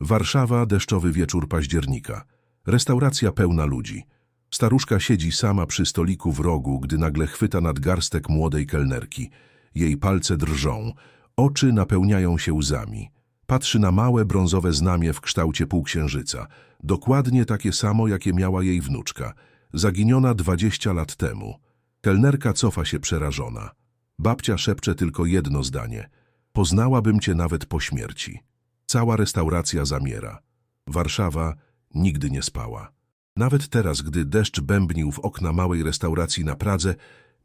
Warszawa, deszczowy wieczór października. Restauracja pełna ludzi. Staruszka siedzi sama przy stoliku w rogu, gdy nagle chwyta nadgarstek młodej kelnerki. Jej palce drżą, oczy napełniają się łzami. Patrzy na małe brązowe znamie w kształcie półksiężyca. Dokładnie takie samo, jakie miała jej wnuczka. Zaginiona dwadzieścia lat temu. Kelnerka cofa się przerażona. Babcia szepcze tylko jedno zdanie. Poznałabym cię nawet po śmierci. Cała restauracja zamiera. Warszawa nigdy nie spała. Nawet teraz, gdy deszcz bębnił w okna małej restauracji na Pradze,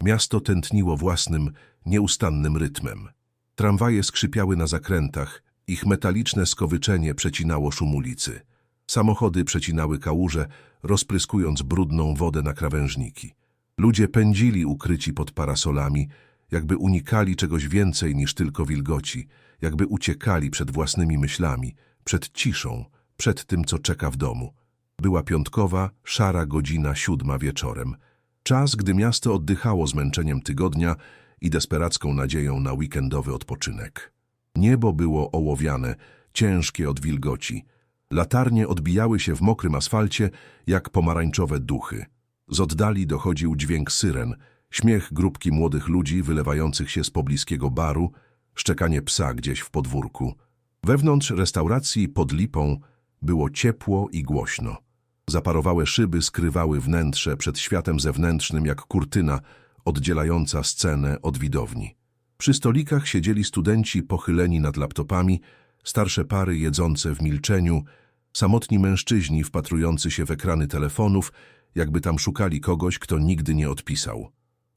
miasto tętniło własnym, nieustannym rytmem. Tramwaje skrzypiały na zakrętach, ich metaliczne skowyczenie przecinało szum ulicy. Samochody przecinały kałuże, rozpryskując brudną wodę na krawężniki. Ludzie pędzili ukryci pod parasolami, jakby unikali czegoś więcej niż tylko wilgoci, jakby uciekali przed własnymi myślami, przed ciszą, przed tym, co czeka w domu. Była piątkowa, szara godzina siódma wieczorem. Czas, gdy miasto oddychało zmęczeniem tygodnia i desperacką nadzieją na weekendowy odpoczynek. Niebo było ołowiane, ciężkie od wilgoci. Latarnie odbijały się w mokrym asfalcie jak pomarańczowe duchy. Z oddali dochodził dźwięk syren, śmiech grupki młodych ludzi wylewających się z pobliskiego baru, szczekanie psa gdzieś w podwórku. Wewnątrz restauracji pod lipą było ciepło i głośno. Zaparowane szyby skrywały wnętrze przed światem zewnętrznym jak kurtyna oddzielająca scenę od widowni. Przy stolikach siedzieli studenci pochyleni nad laptopami, starsze pary jedzące w milczeniu, samotni mężczyźni wpatrujący się w ekrany telefonów, jakby tam szukali kogoś, kto nigdy nie odpisał.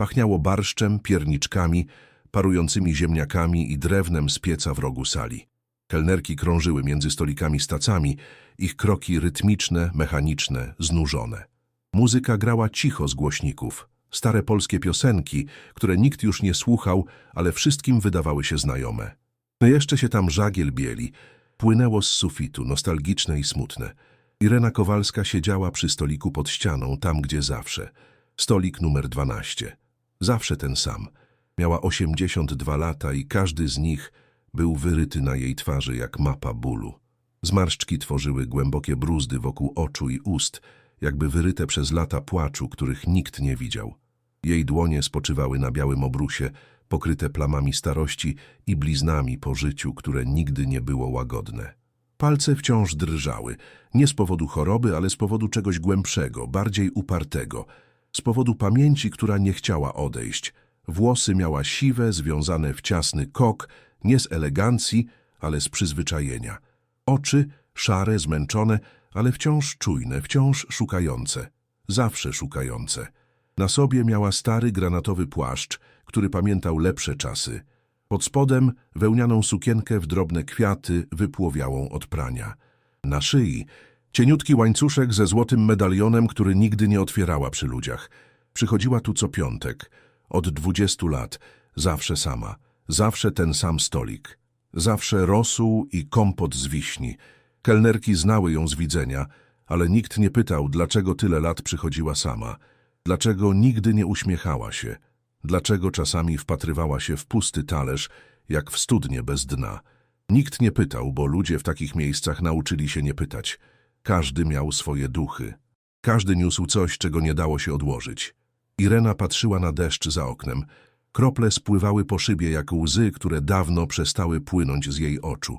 Pachniało barszczem, pierniczkami, parującymi ziemniakami i drewnem z pieca w rogu sali. Kelnerki krążyły między stolikami z tacami, ich kroki rytmiczne, mechaniczne, znużone. Muzyka grała cicho z głośników. Stare polskie piosenki, które nikt już nie słuchał, ale wszystkim wydawały się znajome. No jeszcze się tam żagiel bieli. Płynęło z sufitu, nostalgiczne i smutne. Irena Kowalska siedziała przy stoliku pod ścianą, tam gdzie zawsze. Stolik numer 12. Zawsze ten sam. Miała 82 lata i każdy z nich był wyryty na jej twarzy jak mapa bólu. Zmarszczki tworzyły głębokie bruzdy wokół oczu i ust, jakby wyryte przez lata płaczu, których nikt nie widział. Jej dłonie spoczywały na białym obrusie, pokryte plamami starości i bliznami po życiu, które nigdy nie było łagodne. Palce wciąż drżały, nie z powodu choroby, ale z powodu czegoś głębszego, bardziej upartego, z powodu pamięci, która nie chciała odejść. Włosy miała siwe, związane w ciasny kok, nie z elegancji, ale z przyzwyczajenia. Oczy szare, zmęczone, ale wciąż czujne, wciąż szukające. Zawsze szukające. Na sobie miała stary granatowy płaszcz, który pamiętał lepsze czasy. Pod spodem wełnianą sukienkę w drobne kwiaty wypłowiałą od prania. Na szyi cieniutki łańcuszek ze złotym medalionem, który nigdy nie otwierała przy ludziach. Przychodziła tu co piątek. Od dwudziestu lat. Zawsze sama. Zawsze ten sam stolik. Zawsze rosół i kompot z wiśni. Kelnerki znały ją z widzenia, ale nikt nie pytał, dlaczego tyle lat przychodziła sama. Dlaczego nigdy nie uśmiechała się? Dlaczego czasami wpatrywała się w pusty talerz, jak w studnie bez dna? Nikt nie pytał, bo ludzie w takich miejscach nauczyli się nie pytać. Każdy miał swoje duchy. Każdy niósł coś, czego nie dało się odłożyć. Irena patrzyła na deszcz za oknem. Krople spływały po szybie jak łzy, które dawno przestały płynąć z jej oczu.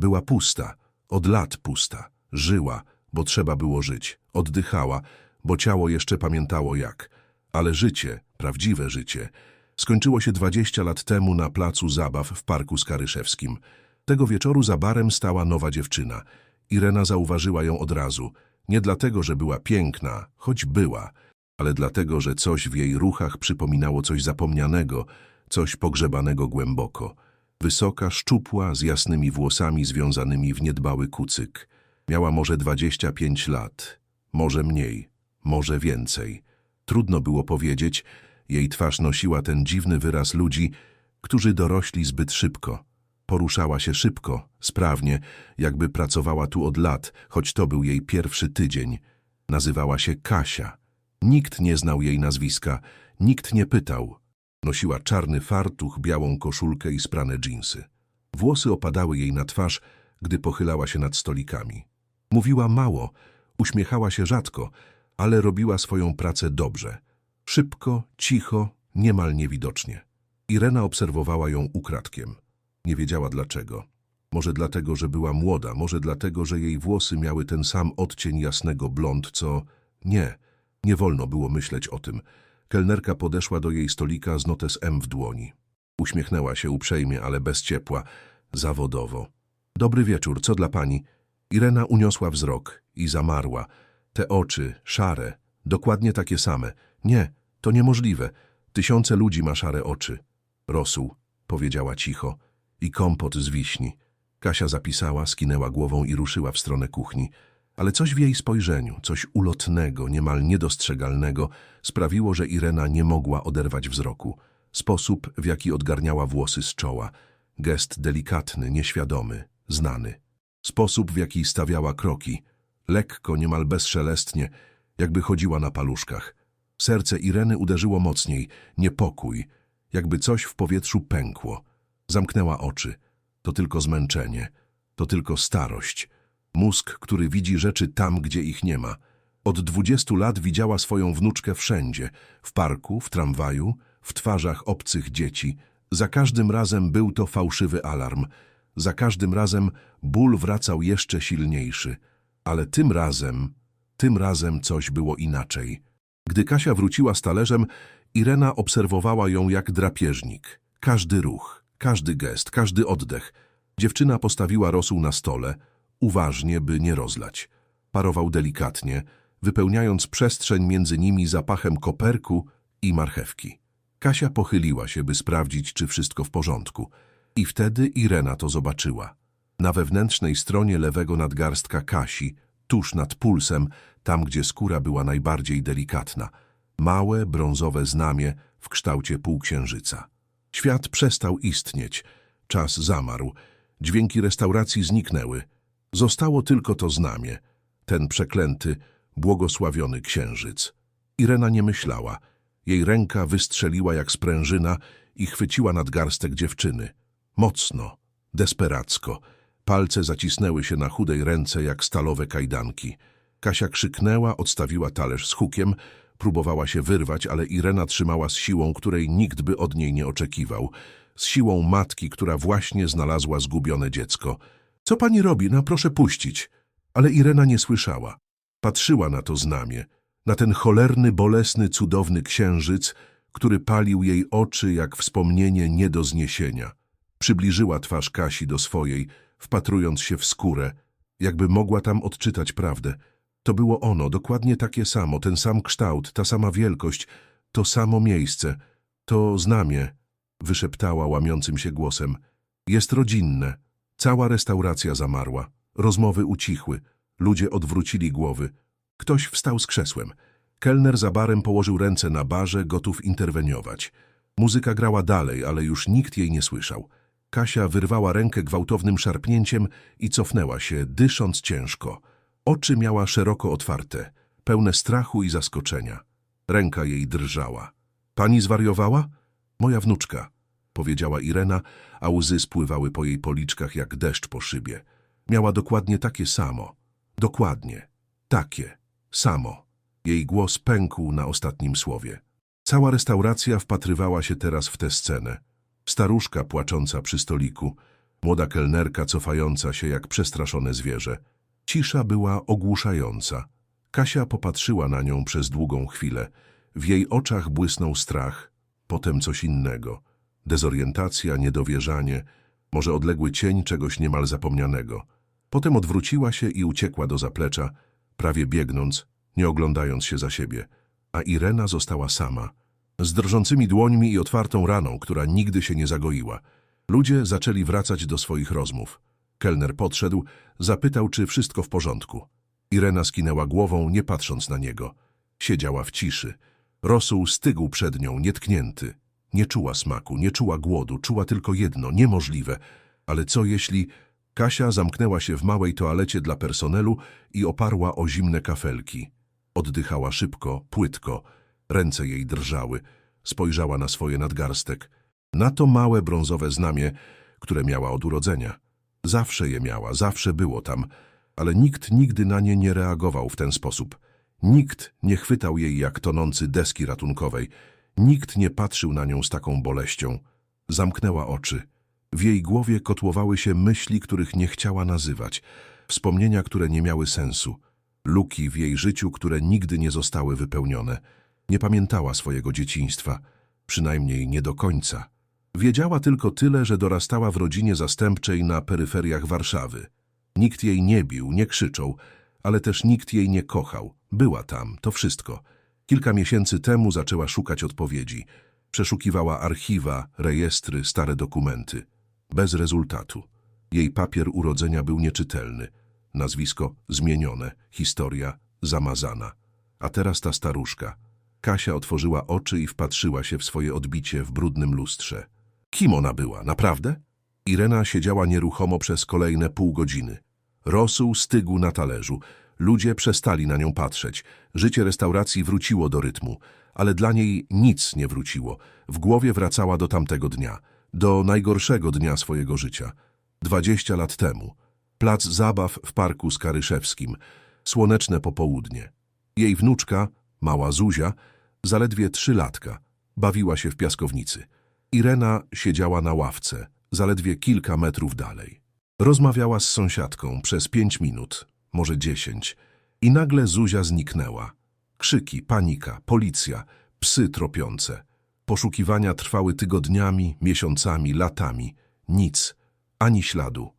Była pusta, od lat pusta. Żyła, bo trzeba było żyć. Oddychała, bo ciało jeszcze pamiętało jak. Ale życie, prawdziwe życie, skończyło się dwadzieścia lat temu na placu zabaw w Parku Skaryszewskim. Tego wieczoru za barem stała nowa dziewczyna. Irena zauważyła ją od razu. Nie dlatego, że była piękna, choć była, ale dlatego, że coś w jej ruchach przypominało coś zapomnianego, coś pogrzebanego głęboko. Wysoka, szczupła, z jasnymi włosami związanymi w niedbały kucyk. Miała może dwadzieścia pięć lat, może mniej, może więcej. Trudno było powiedzieć, jej twarz nosiła ten dziwny wyraz ludzi, którzy dorośli zbyt szybko. Poruszała się szybko, sprawnie, jakby pracowała tu od lat, choć to był jej pierwszy tydzień. Nazywała się Kasia. Nikt nie znał jej nazwiska, nikt nie pytał. Nosiła czarny fartuch, białą koszulkę i sprane dżinsy. Włosy opadały jej na twarz, gdy pochylała się nad stolikami. Mówiła mało, uśmiechała się rzadko, ale robiła swoją pracę dobrze. Szybko, cicho, niemal niewidocznie. Irena obserwowała ją ukradkiem. Nie wiedziała dlaczego. Może dlatego, że była młoda, może dlatego, że jej włosy miały ten sam odcień jasnego blond, co... Nie, nie wolno było myśleć o tym. Kelnerka podeszła do jej stolika z notes M w dłoni. Uśmiechnęła się uprzejmie, ale bez ciepła, zawodowo. Dobry wieczór, co dla pani? Irena uniosła wzrok i zamarła. Te oczy, szare, dokładnie takie same. Nie, to niemożliwe. Tysiące ludzi ma szare oczy. Rosół, powiedziała cicho. I kompot z wiśni. Kasia zapisała, skinęła głową i ruszyła w stronę kuchni. Ale coś w jej spojrzeniu, coś ulotnego, niemal niedostrzegalnego, sprawiło, że Irena nie mogła oderwać wzroku. Sposób, w jaki odgarniała włosy z czoła. Gest delikatny, nieświadomy, znany. Sposób, w jaki stawiała kroki. Lekko, niemal bezszelestnie, jakby chodziła na paluszkach. Serce Ireny uderzyło mocniej, niepokój, jakby coś w powietrzu pękło. Zamknęła oczy. To tylko zmęczenie, to tylko starość. Mózg, który widzi rzeczy tam, gdzie ich nie ma. Od dwudziestu lat widziała swoją wnuczkę wszędzie. W parku, w tramwaju, w twarzach obcych dzieci. Za każdym razem był to fałszywy alarm. Za każdym razem ból wracał jeszcze silniejszy. Ale tym razem, tym razem coś było inaczej. Gdy Kasia wróciła z talerzem, Irena obserwowała ją jak drapieżnik. Każdy ruch, każdy gest, każdy oddech. Dziewczyna postawiła rosół na stole, uważnie, by nie rozlać. Parował delikatnie, wypełniając przestrzeń między nimi zapachem koperku i marchewki. Kasia pochyliła się, by sprawdzić, czy wszystko w porządku. I wtedy Irena to zobaczyła. Na wewnętrznej stronie lewego nadgarstka Kasi, tuż nad pulsem, tam gdzie skóra była najbardziej delikatna, małe brązowe znamie w kształcie półksiężyca. Świat przestał istnieć, czas zamarł, dźwięki restauracji zniknęły. Zostało tylko to znamie, ten przeklęty, błogosławiony księżyc. Irena nie myślała. Jej ręka wystrzeliła jak sprężyna i chwyciła nadgarstek dziewczyny. Mocno, desperacko. Palce zacisnęły się na chudej ręce jak stalowe kajdanki. Kasia krzyknęła, odstawiła talerz z hukiem, próbowała się wyrwać, ale Irena trzymała z siłą, której nikt by od niej nie oczekiwał. Z siłą matki, która właśnie znalazła zgubione dziecko. Co pani robi? No proszę puścić. Ale Irena nie słyszała. Patrzyła na to znamie, na ten cholerny, bolesny, cudowny księżyc, który palił jej oczy jak wspomnienie nie do zniesienia. Przybliżyła twarz Kasi do swojej, wpatrując się w skórę, jakby mogła tam odczytać prawdę. To było ono, dokładnie takie samo, ten sam kształt, ta sama wielkość, to samo miejsce, to znamie, wyszeptała łamiącym się głosem. Jest rodzinne. Cała restauracja zamarła. Rozmowy ucichły. Ludzie odwrócili głowy. Ktoś wstał z krzesłem. Kelner za barem położył ręce na barze, gotów interweniować. Muzyka grała dalej, ale już nikt jej nie słyszał. Kasia wyrwała rękę gwałtownym szarpnięciem i cofnęła się, dysząc ciężko. Oczy miała szeroko otwarte, pełne strachu i zaskoczenia. Ręka jej drżała. Pani zwariowała? Moja wnuczka, powiedziała Irena, a łzy spływały po jej policzkach jak deszcz po szybie. Miała dokładnie takie samo. Dokładnie. Takie. Samo. Jej głos pękł na ostatnim słowie. Cała restauracja wpatrywała się teraz w tę scenę. Staruszka płacząca przy stoliku, młoda kelnerka cofająca się jak przestraszone zwierzę. Cisza była ogłuszająca. Kasia popatrzyła na nią przez długą chwilę. W jej oczach błysnął strach, potem coś innego. Dezorientacja, niedowierzanie, może odległy cień czegoś niemal zapomnianego. Potem odwróciła się i uciekła do zaplecza, prawie biegnąc, nie oglądając się za siebie. A Irena została sama, z drżącymi dłońmi i otwartą raną, która nigdy się nie zagoiła. Ludzie zaczęli wracać do swoich rozmów. Kelner podszedł, zapytał, czy wszystko w porządku. Irena skinęła głową, nie patrząc na niego. Siedziała w ciszy. Rosół stygł przed nią, nietknięty. Nie czuła smaku, nie czuła głodu, czuła tylko jedno, niemożliwe. Ale co jeśli... Kasia zamknęła się w małej toalecie dla personelu i oparła o zimne kafelki. Oddychała szybko, płytko. Ręce jej drżały. Spojrzała na swoje nadgarstek. Na to małe brązowe znamie, które miała od urodzenia. Zawsze je miała, zawsze było tam, ale nikt nigdy na nie nie reagował w ten sposób. Nikt nie chwytał jej jak tonący deski ratunkowej. Nikt nie patrzył na nią z taką boleścią. Zamknęła oczy. W jej głowie kotłowały się myśli, których nie chciała nazywać, wspomnienia, które nie miały sensu, luki w jej życiu, które nigdy nie zostały wypełnione. Nie pamiętała swojego dzieciństwa, przynajmniej nie do końca. Wiedziała tylko tyle, że dorastała w rodzinie zastępczej na peryferiach Warszawy. Nikt jej nie bił, nie krzyczał, ale też nikt jej nie kochał. Była tam, to wszystko. Kilka miesięcy temu zaczęła szukać odpowiedzi. Przeszukiwała archiwa, rejestry, stare dokumenty. Bez rezultatu. Jej papier urodzenia był nieczytelny. Nazwisko zmienione, historia zamazana. A teraz ta staruszka. Kasia otworzyła oczy i wpatrzyła się w swoje odbicie w brudnym lustrze. Kim ona była, naprawdę? Irena siedziała nieruchomo przez kolejne pół godziny. Rosół stygł na talerzu. Ludzie przestali na nią patrzeć. Życie restauracji wróciło do rytmu, ale dla niej nic nie wróciło. W głowie wracała do tamtego dnia, do najgorszego dnia swojego życia. Dwadzieścia lat temu. Plac zabaw w parku Skaryszewskim. Słoneczne popołudnie. Jej wnuczka, mała Zuzia, zaledwie trzylatka, bawiła się w piaskownicy. Irena siedziała na ławce, zaledwie kilka metrów dalej. Rozmawiała z sąsiadką przez pięć minut, może dziesięć, i nagle Zuzia zniknęła. Krzyki, panika, policja, psy tropiące. Poszukiwania trwały tygodniami, miesiącami, latami. Nic, ani śladu.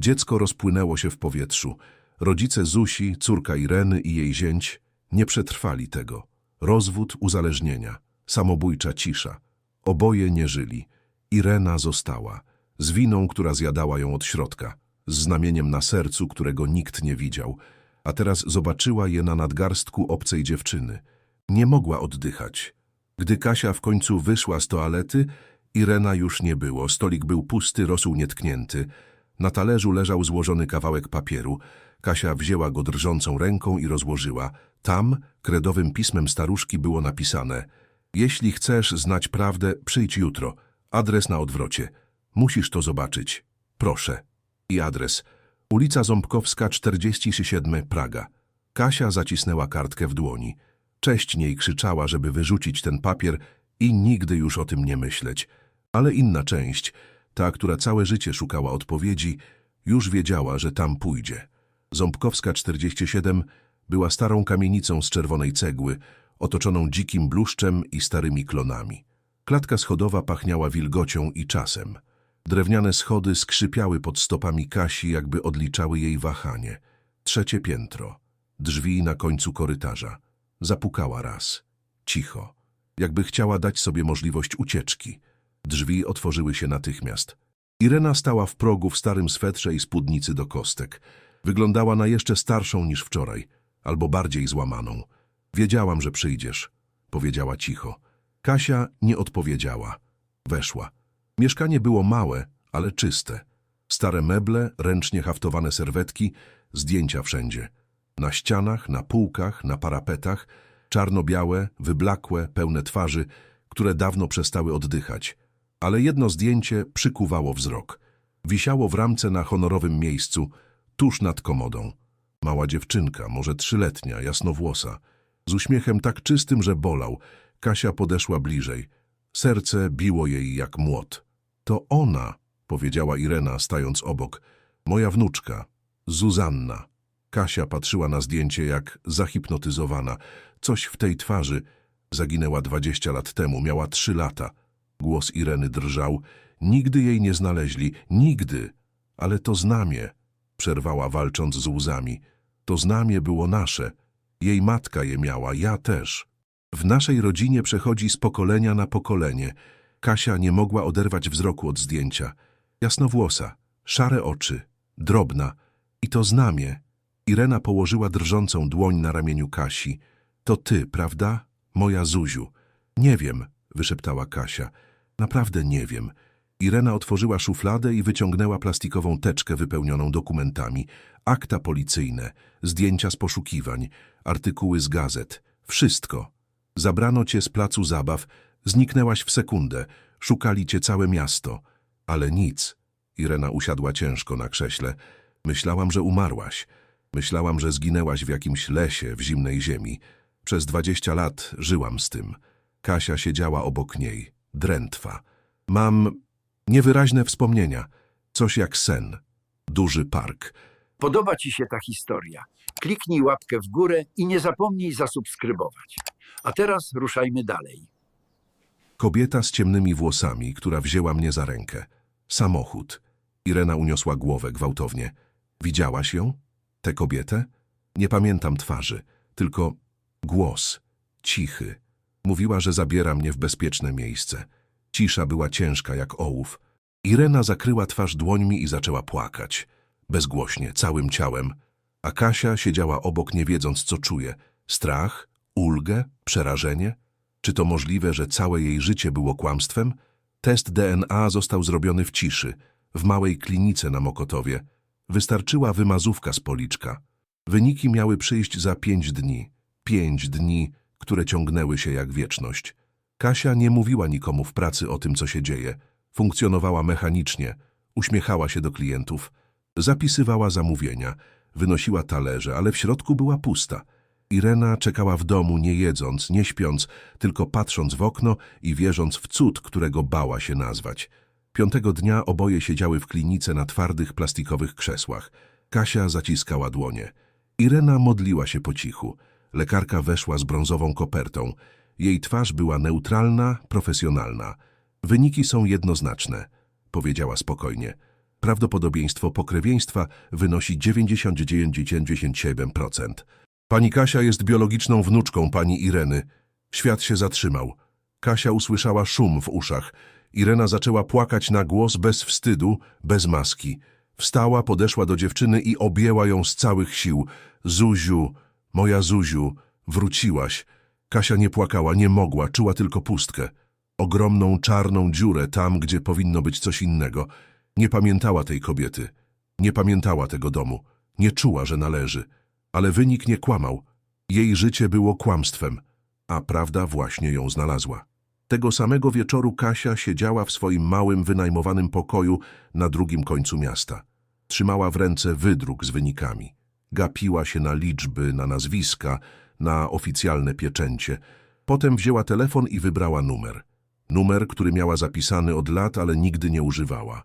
Dziecko rozpłynęło się w powietrzu. Rodzice Zusi, córka Ireny i jej zięć nie przetrwali tego. Rozwód uzależnienia, samobójcza cisza. Oboje nie żyli. Irena została, z winą, która zjadała ją od środka, z znamieniem na sercu, którego nikt nie widział, a teraz zobaczyła je na nadgarstku obcej dziewczyny. Nie mogła oddychać. Gdy Kasia w końcu wyszła z toalety, Irena już nie było, stolik był pusty, rosół nietknięty. Na talerzu leżał złożony kawałek papieru. Kasia wzięła go drżącą ręką i rozłożyła. Tam, kredowym pismem staruszki było napisane Jeśli chcesz znać prawdę, przyjdź jutro. Adres na odwrocie. Musisz to zobaczyć. Proszę. I adres. Ulica Ząbkowska, 47, Praga. Kasia zacisnęła kartkę w dłoni. Cześć niej krzyczała, żeby wyrzucić ten papier i nigdy już o tym nie myśleć. Ale inna część, ta, która całe życie szukała odpowiedzi, już wiedziała, że tam pójdzie. Ząbkowska 47 była starą kamienicą z czerwonej cegły, otoczoną dzikim bluszczem i starymi klonami. Klatka schodowa pachniała wilgocią i czasem. Drewniane schody skrzypiały pod stopami Kasi, jakby odliczały jej wahanie. Trzecie piętro. Drzwi na końcu korytarza. Zapukała raz. Cicho. Jakby chciała dać sobie możliwość ucieczki. Drzwi otworzyły się natychmiast. Irena stała w progu w starym swetrze i spódnicy do kostek. Wyglądała na jeszcze starszą niż wczoraj, albo bardziej złamaną. Wiedziałam, że przyjdziesz, powiedziała cicho. Kasia nie odpowiedziała. Weszła. Mieszkanie było małe, ale czyste. Stare meble, ręcznie haftowane serwetki, zdjęcia wszędzie. Na ścianach, na półkach, na parapetach, czarno-białe, wyblakłe, pełne twarzy, które dawno przestały oddychać. Ale jedno zdjęcie przykuwało wzrok. Wisiało w ramce na honorowym miejscu, tuż nad komodą. Mała dziewczynka, może trzyletnia, jasnowłosa. Z uśmiechem tak czystym, że bolał. Kasia podeszła bliżej. Serce biło jej jak młot. To ona, powiedziała Irena, stając obok. Moja wnuczka, Zuzanna. Kasia patrzyła na zdjęcie jak zahipnotyzowana. Coś w tej twarzy. Zaginęła dwadzieścia lat temu, miała trzy lata. Głos Ireny drżał. Nigdy jej nie znaleźli, nigdy. Ale to znamie, przerwała walcząc z łzami. To znamie było nasze. Jej matka je miała, ja też. W naszej rodzinie przechodzi z pokolenia na pokolenie. Kasia nie mogła oderwać wzroku od zdjęcia. Jasnowłosa, szare oczy, drobna. I to znamie. Irena położyła drżącą dłoń na ramieniu Kasi. To ty, prawda? Moja Zuziu. Nie wiem, wyszeptała Kasia. Naprawdę nie wiem. Irena otworzyła szufladę i wyciągnęła plastikową teczkę wypełnioną dokumentami. Akta policyjne, zdjęcia z poszukiwań, artykuły z gazet. Wszystko. Zabrano cię z placu zabaw, zniknęłaś w sekundę, szukali cię całe miasto. Ale nic. Irena usiadła ciężko na krześle. Myślałam, że umarłaś. Myślałam, że zginęłaś w jakimś lesie w zimnej ziemi. Przez dwadzieścia lat żyłam z tym. Kasia siedziała obok niej, drętwa. Mam niewyraźne wspomnienia. Coś jak sen. Duży park. Podoba Ci się ta historia? Kliknij łapkę w górę i nie zapomnij zasubskrybować. A teraz ruszajmy dalej. Kobieta z ciemnymi włosami, która wzięła mnie za rękę. Samochód. Irena uniosła głowę gwałtownie. Widziałaś ją? Tę kobietę? Nie pamiętam twarzy, tylko głos. Cichy. Mówiła, że zabiera mnie w bezpieczne miejsce. Cisza była ciężka jak ołów. Irena zakryła twarz dłońmi i zaczęła płakać. Bezgłośnie, całym ciałem. A Kasia siedziała obok, nie wiedząc, co czuje. Strach? Ulgę? Przerażenie? Czy to możliwe, że całe jej życie było kłamstwem? Test DNA został zrobiony w ciszy, w małej klinice na Mokotowie. Wystarczyła wymazówka z policzka. Wyniki miały przyjść za pięć dni. Pięć dni, które ciągnęły się jak wieczność. Kasia nie mówiła nikomu w pracy o tym, co się dzieje. Funkcjonowała mechanicznie, uśmiechała się do klientów, zapisywała zamówienia, wynosiła talerze, ale w środku była pusta. Irena czekała w domu, nie jedząc, nie śpiąc, tylko patrząc w okno i wierząc w cud, którego bała się nazwać. Piątego dnia oboje siedziały w klinice na twardych plastikowych krzesłach. Kasia zaciskała dłonie. Irena modliła się po cichu. Lekarka weszła z brązową kopertą. Jej twarz była neutralna, profesjonalna. Wyniki są jednoznaczne, powiedziała spokojnie. Prawdopodobieństwo pokrewieństwa wynosi 99,97%. Pani Kasia jest biologiczną wnuczką pani Ireny. Świat się zatrzymał. Kasia usłyszała szum w uszach. Irena zaczęła płakać na głos bez wstydu, bez maski. Wstała, podeszła do dziewczyny i objęła ją z całych sił. Zuziu, moja Zuziu, wróciłaś. Kasia nie płakała, nie mogła, czuła tylko pustkę. Ogromną czarną dziurę tam, gdzie powinno być coś innego. Nie pamiętała tej kobiety. Nie pamiętała tego domu. Nie czuła, że należy. Ale wynik nie kłamał. Jej życie było kłamstwem, a prawda właśnie ją znalazła. Tego samego wieczoru Kasia siedziała w swoim małym, wynajmowanym pokoju na drugim końcu miasta. Trzymała w ręce wydruk z wynikami. Gapiła się na liczby, na nazwiska, na oficjalne pieczęcie. Potem wzięła telefon i wybrała numer. Numer, który miała zapisany od lat, ale nigdy nie używała.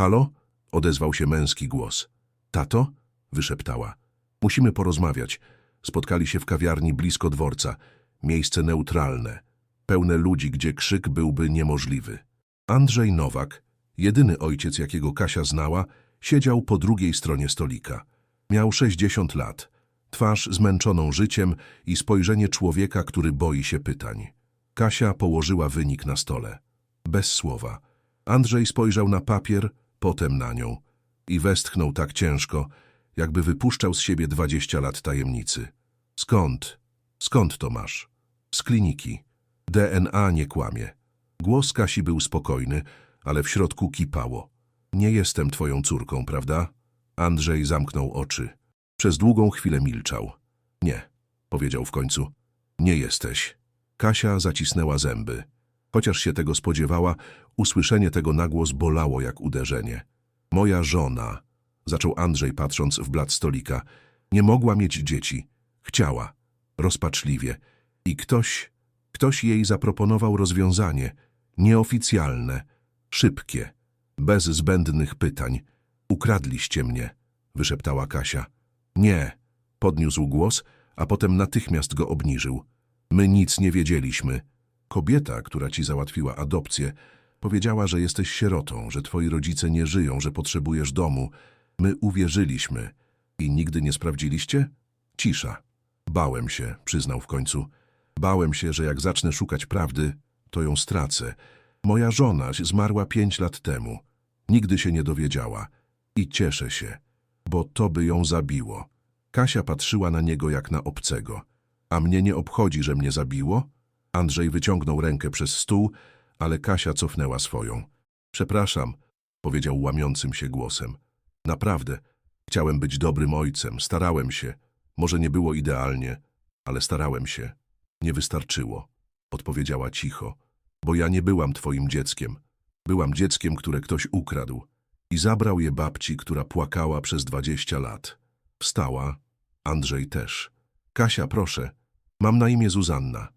Halo? Odezwał się męski głos. Tato? Wyszeptała. Musimy porozmawiać. Spotkali się w kawiarni blisko dworca. Miejsce neutralne. Pełne ludzi, gdzie krzyk byłby niemożliwy. Andrzej Nowak, jedyny ojciec, jakiego Kasia znała, siedział po drugiej stronie stolika. Miał 60 lat, twarz zmęczoną życiem i spojrzenie człowieka, który boi się pytań. Kasia położyła wynik na stole. Bez słowa. Andrzej spojrzał na papier, potem na nią i westchnął tak ciężko, jakby wypuszczał z siebie dwadzieścia lat tajemnicy. Skąd? Skąd to masz? Z kliniki. DNA nie kłamie. Głos Kasi był spokojny, ale w środku kipało. Nie jestem twoją córką, prawda? Andrzej zamknął oczy. Przez długą chwilę milczał. Nie, powiedział w końcu. Nie jesteś. Kasia zacisnęła zęby. Chociaż się tego spodziewała, usłyszenie tego na głos bolało jak uderzenie. Moja żona, zaczął Andrzej patrząc w blat stolika, nie mogła mieć dzieci. Chciała. Rozpaczliwie. I ktoś, ktoś jej zaproponował rozwiązanie. Nieoficjalne. Szybkie. Bez zbędnych pytań. Ukradliście mnie, wyszeptała Kasia. Nie, podniósł głos, a potem natychmiast go obniżył. My nic nie wiedzieliśmy. Kobieta, która ci załatwiła adopcję, powiedziała, że jesteś sierotą, że twoi rodzice nie żyją, że potrzebujesz domu. My uwierzyliśmy. I nigdy nie sprawdziliście? Cisza. Bałem się, przyznał w końcu. Bałem się, że jak zacznę szukać prawdy, to ją stracę. Moja żona zmarła pięć lat temu. Nigdy się nie dowiedziała. I cieszę się, bo to by ją zabiło. Kasia patrzyła na niego jak na obcego. A mnie nie obchodzi, że mnie zabiło? Andrzej wyciągnął rękę przez stół, ale Kasia cofnęła swoją. Przepraszam, powiedział łamiącym się głosem. Naprawdę, chciałem być dobrym ojcem, starałem się. Może nie było idealnie, ale starałem się. Nie wystarczyło, odpowiedziała cicho, bo ja nie byłam twoim dzieckiem. Byłam dzieckiem, które ktoś ukradł. i zabrał je babci, która płakała przez dwadzieścia lat. Wstała, Andrzej też. Kasia, proszę, mam na imię Zuzanna,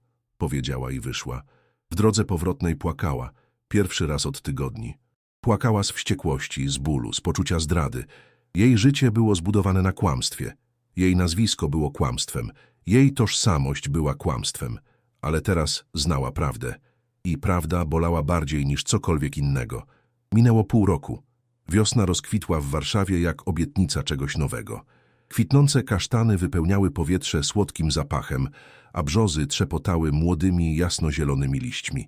powiedziała i wyszła. W drodze powrotnej płakała, pierwszy raz od tygodni. Płakała z wściekłości, z bólu, z poczucia zdrady. Jej życie było zbudowane na kłamstwie. Jej nazwisko było kłamstwem. Jej tożsamość była kłamstwem. Ale teraz znała prawdę. I prawda bolała bardziej niż cokolwiek innego. Minęło pół roku. Wiosna rozkwitła w Warszawie jak obietnica czegoś nowego. Kwitnące kasztany wypełniały powietrze słodkim zapachem, a brzozy trzepotały młodymi, jasnozielonymi liśćmi.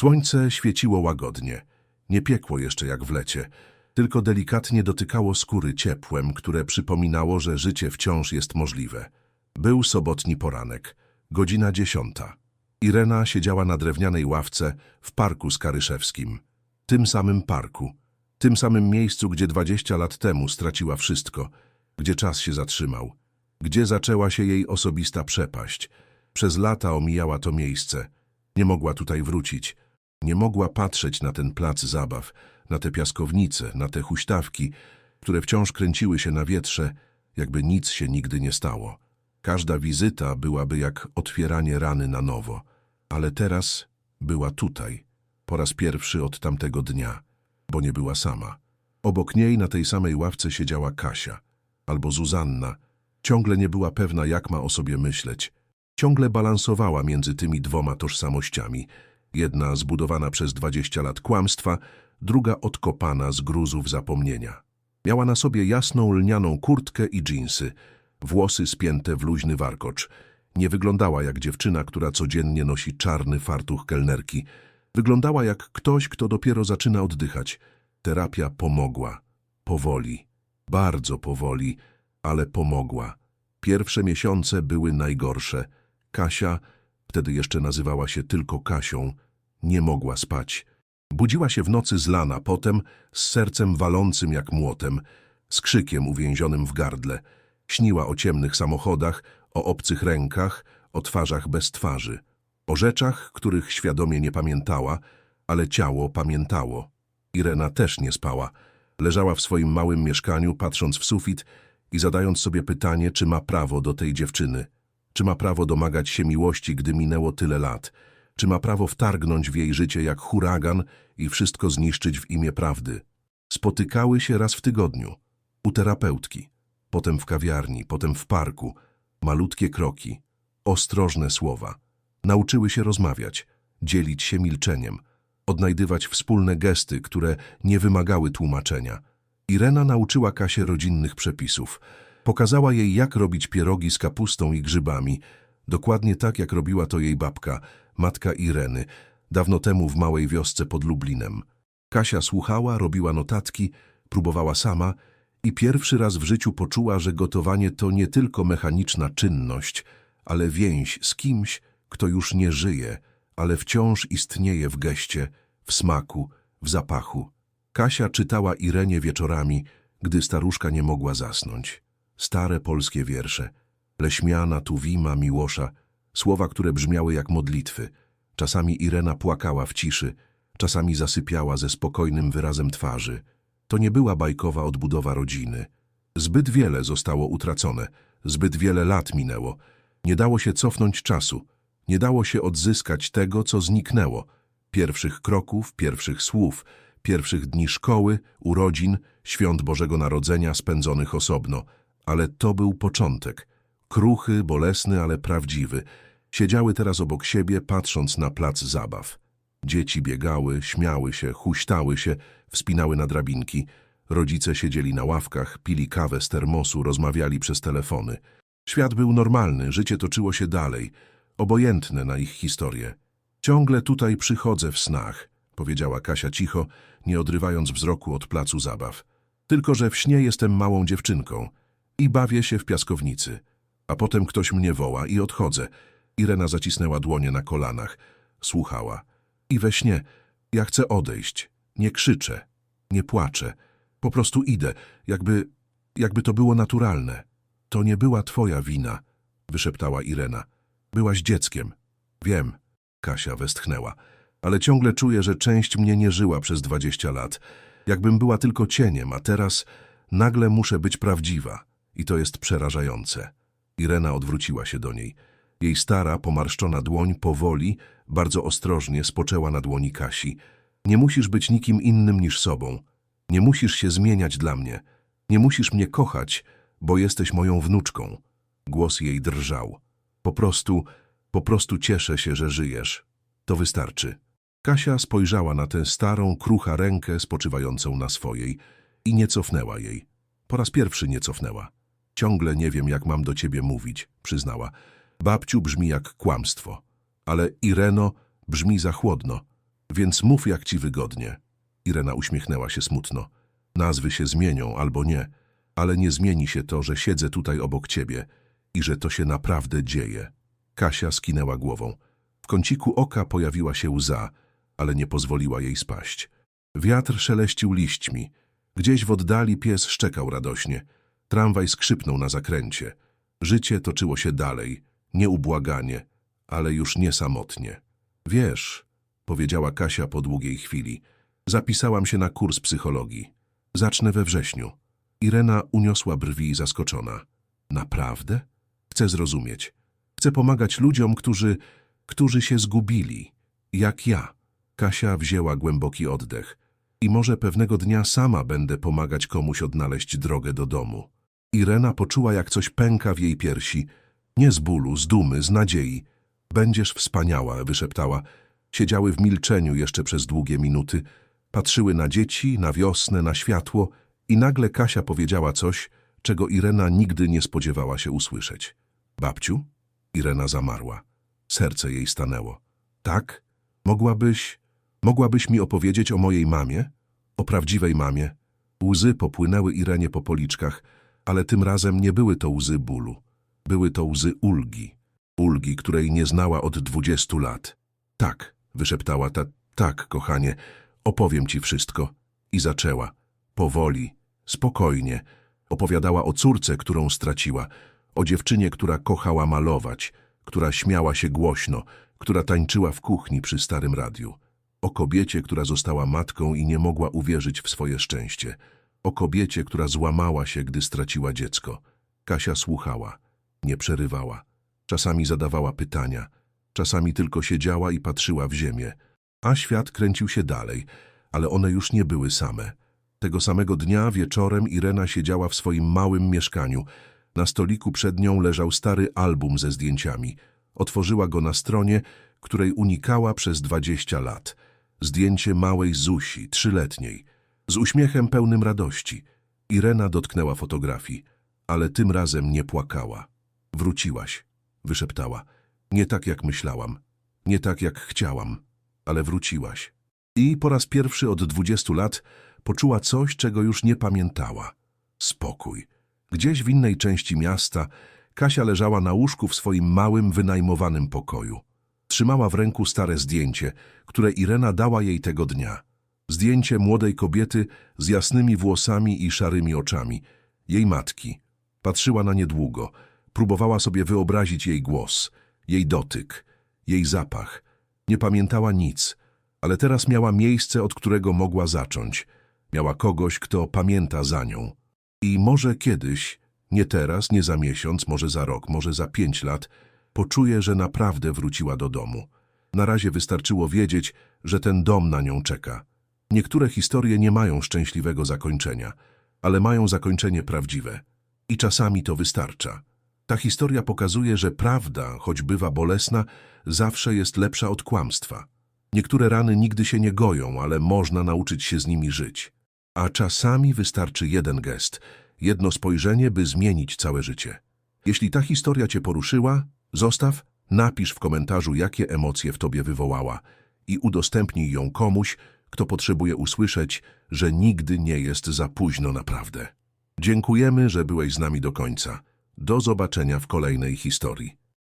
Słońce świeciło łagodnie. Nie piekło jeszcze jak w lecie, tylko delikatnie dotykało skóry ciepłem, które przypominało, że życie wciąż jest możliwe. Był sobotni poranek, godzina dziesiąta. Irena siedziała na drewnianej ławce w parku skaryszewskim. Tym samym parku, tym samym miejscu, gdzie dwadzieścia lat temu straciła wszystko, gdzie czas się zatrzymał, gdzie zaczęła się jej osobista przepaść. Przez lata omijała to miejsce. Nie mogła tutaj wrócić. Nie mogła patrzeć na ten plac zabaw, na te piaskownice, na te huśtawki, które wciąż kręciły się na wietrze, jakby nic się nigdy nie stało. Każda wizyta byłaby jak otwieranie rany na nowo. Ale teraz była tutaj, po raz pierwszy od tamtego dnia, bo nie była sama. Obok niej na tej samej ławce siedziała Kasia, albo Zuzanna. Ciągle nie była pewna, jak ma o sobie myśleć. Ciągle balansowała między tymi dwoma tożsamościami. Jedna zbudowana przez dwadzieścia lat kłamstwa, druga odkopana z gruzów zapomnienia. Miała na sobie jasną lnianą kurtkę i dżinsy, włosy spięte w luźny warkocz. Nie wyglądała jak dziewczyna, która codziennie nosi czarny fartuch kelnerki. Wyglądała jak ktoś, kto dopiero zaczyna oddychać. Terapia pomogła. Powoli. Bardzo powoli, ale pomogła. Pierwsze miesiące były najgorsze. Kasia, wtedy jeszcze nazywała się tylko Kasią, nie mogła spać. Budziła się w nocy zlana, potem z sercem walącym jak młotem, z krzykiem uwięzionym w gardle. Śniła o ciemnych samochodach, o obcych rękach, o twarzach bez twarzy. O rzeczach, których świadomie nie pamiętała, ale ciało pamiętało. Irena też nie spała. Leżała w swoim małym mieszkaniu, patrząc w sufit i zadając sobie pytanie, czy ma prawo do tej dziewczyny. Czy ma prawo domagać się miłości, gdy minęło tyle lat? Czy ma prawo wtargnąć w jej życie jak huragan i wszystko zniszczyć w imię prawdy? Spotykały się raz w tygodniu. U terapeutki. Potem w kawiarni, potem w parku. Malutkie kroki. Ostrożne słowa. Nauczyły się rozmawiać, dzielić się milczeniem, odnajdywać wspólne gesty, które nie wymagały tłumaczenia. Irena nauczyła Kasię rodzinnych przepisów. Pokazała jej, jak robić pierogi z kapustą i grzybami, dokładnie tak, jak robiła to jej babka, matka Ireny, dawno temu w małej wiosce pod Lublinem. Kasia słuchała, robiła notatki, próbowała sama i pierwszy raz w życiu poczuła, że gotowanie to nie tylko mechaniczna czynność, ale więź z kimś, kto już nie żyje, ale wciąż istnieje w geście, w smaku, w zapachu. Kasia czytała Irenie wieczorami, gdy staruszka nie mogła zasnąć. Stare polskie wiersze, Leśmiana, Tuwima, Miłosza, słowa, które brzmiały jak modlitwy. Czasami Irena płakała w ciszy, czasami zasypiała ze spokojnym wyrazem twarzy. To nie była bajkowa odbudowa rodziny. Zbyt wiele zostało utracone, zbyt wiele lat minęło. Nie dało się cofnąć czasu, nie dało się odzyskać tego, co zniknęło. Pierwszych kroków, pierwszych słów, pierwszych dni szkoły, urodzin, świąt Bożego Narodzenia spędzonych osobno. Ale to był początek. Kruchy, bolesny, ale prawdziwy. Siedziały teraz obok siebie, patrząc na plac zabaw. Dzieci biegały, śmiały się, huśtały się, wspinały na drabinki. Rodzice siedzieli na ławkach, pili kawę z termosu, rozmawiali przez telefony. Świat był normalny, życie toczyło się dalej, obojętne na ich historię. Ciągle tutaj przychodzę w snach, powiedziała Kasia cicho, nie odrywając wzroku od placu zabaw. Tylko, że w śnie jestem małą dziewczynką i bawię się w piaskownicy. A potem ktoś mnie woła i odchodzę. Irena zacisnęła dłonie na kolanach. Słuchała. I we śnie ja chcę odejść. Nie krzyczę, nie płaczę. Po prostu idę, jakby, jakby to było naturalne. To nie była twoja wina, wyszeptała Irena. Byłaś dzieckiem. Wiem, Kasia westchnęła. Ale ciągle czuję, że część mnie nie żyła przez dwadzieścia lat. Jakbym była tylko cieniem, a teraz nagle muszę być prawdziwa. I to jest przerażające. Irena odwróciła się do niej. Jej stara, pomarszczona dłoń powoli, bardzo ostrożnie spoczęła na dłoni Kasi. Nie musisz być nikim innym niż sobą. Nie musisz się zmieniać dla mnie. Nie musisz mnie kochać, bo jesteś moją wnuczką. Głos jej drżał. Po prostu, po prostu cieszę się, że żyjesz. To wystarczy. Kasia spojrzała na tę starą, krucha rękę spoczywającą na swojej i nie cofnęła jej. Po raz pierwszy nie cofnęła. Ciągle nie wiem, jak mam do ciebie mówić, przyznała. Babciu brzmi jak kłamstwo, ale Ireno brzmi za chłodno, więc mów jak ci wygodnie. Irena uśmiechnęła się smutno. Nazwy się zmienią albo nie, ale nie zmieni się to, że siedzę tutaj obok ciebie i że to się naprawdę dzieje. Kasia skinęła głową. W kąciku oka pojawiła się łza, ale nie pozwoliła jej spaść. Wiatr szeleścił liśćmi. Gdzieś w oddali pies szczekał radośnie. Tramwaj skrzypnął na zakręcie. Życie toczyło się dalej, nieubłaganie, ale już nie samotnie. Wiesz, powiedziała Kasia po długiej chwili, zapisałam się na kurs psychologii. Zacznę we wrześniu. Irena uniosła brwi zaskoczona. Naprawdę? Chcę zrozumieć. Chcę pomagać ludziom, którzy, którzy się zgubili. Jak ja. Kasia wzięła głęboki oddech. I może pewnego dnia sama będę pomagać komuś odnaleźć drogę do domu. Irena poczuła, jak coś pęka w jej piersi. Nie z bólu, z dumy, z nadziei. Będziesz wspaniała, wyszeptała. Siedziały w milczeniu jeszcze przez długie minuty. Patrzyły na dzieci, na wiosnę, na światło i nagle Kasia powiedziała coś, czego Irena nigdy nie spodziewała się usłyszeć. Babciu? Irena zamarła. Serce jej stanęło. Tak? Mogłabyś... Mogłabyś mi opowiedzieć o mojej mamie? O prawdziwej mamie? Łzy popłynęły Irenie po policzkach, ale tym razem nie były to łzy bólu. Były to łzy ulgi. Ulgi, której nie znała od dwudziestu lat. Tak, wyszeptała ta, tak, kochanie, opowiem ci wszystko. I zaczęła. Powoli, spokojnie. Opowiadała o córce, którą straciła, o dziewczynie, która kochała malować, która śmiała się głośno, która tańczyła w kuchni przy starym radiu. O kobiecie, która została matką i nie mogła uwierzyć w swoje szczęście. O kobiecie, która złamała się, gdy straciła dziecko. Kasia słuchała, nie przerywała. Czasami zadawała pytania, czasami tylko siedziała i patrzyła w ziemię. A świat kręcił się dalej, ale one już nie były same. Tego samego dnia wieczorem Irena siedziała w swoim małym mieszkaniu. Na stoliku przed nią leżał stary album ze zdjęciami. Otworzyła go na stronie, której unikała przez dwadzieścia lat. Zdjęcie małej Zusi, trzyletniej, z uśmiechem pełnym radości. Irena dotknęła fotografii, ale tym razem nie płakała. Wróciłaś, wyszeptała. Nie tak jak myślałam, nie tak jak chciałam, ale wróciłaś. I po raz pierwszy od dwudziestu lat poczuła coś, czego już nie pamiętała. Spokój. Gdzieś w innej części miasta Kasia leżała na łóżku w swoim małym, wynajmowanym pokoju. Trzymała w ręku stare zdjęcie, które Irena dała jej tego dnia. Zdjęcie młodej kobiety z jasnymi włosami i szarymi oczami, jej matki. Patrzyła na nie długo, próbowała sobie wyobrazić jej głos, jej dotyk, jej zapach. Nie pamiętała nic, ale teraz miała miejsce, od którego mogła zacząć. Miała kogoś, kto pamięta za nią. I może kiedyś, nie teraz, nie za miesiąc, może za rok, może za pięć lat, poczuje, że naprawdę wróciła do domu. Na razie wystarczyło wiedzieć, że ten dom na nią czeka. Niektóre historie nie mają szczęśliwego zakończenia, ale mają zakończenie prawdziwe. I czasami to wystarcza. Ta historia pokazuje, że prawda, choć bywa bolesna, zawsze jest lepsza od kłamstwa. Niektóre rany nigdy się nie goją, ale można nauczyć się z nimi żyć. A czasami wystarczy jeden gest, jedno spojrzenie, by zmienić całe życie. Jeśli ta historia cię poruszyła, zostaw, napisz w komentarzu, jakie emocje w tobie wywołała i udostępnij ją komuś, kto potrzebuje usłyszeć, że nigdy nie jest za późno naprawdę. Dziękujemy, że byłeś z nami do końca. Do zobaczenia w kolejnej historii.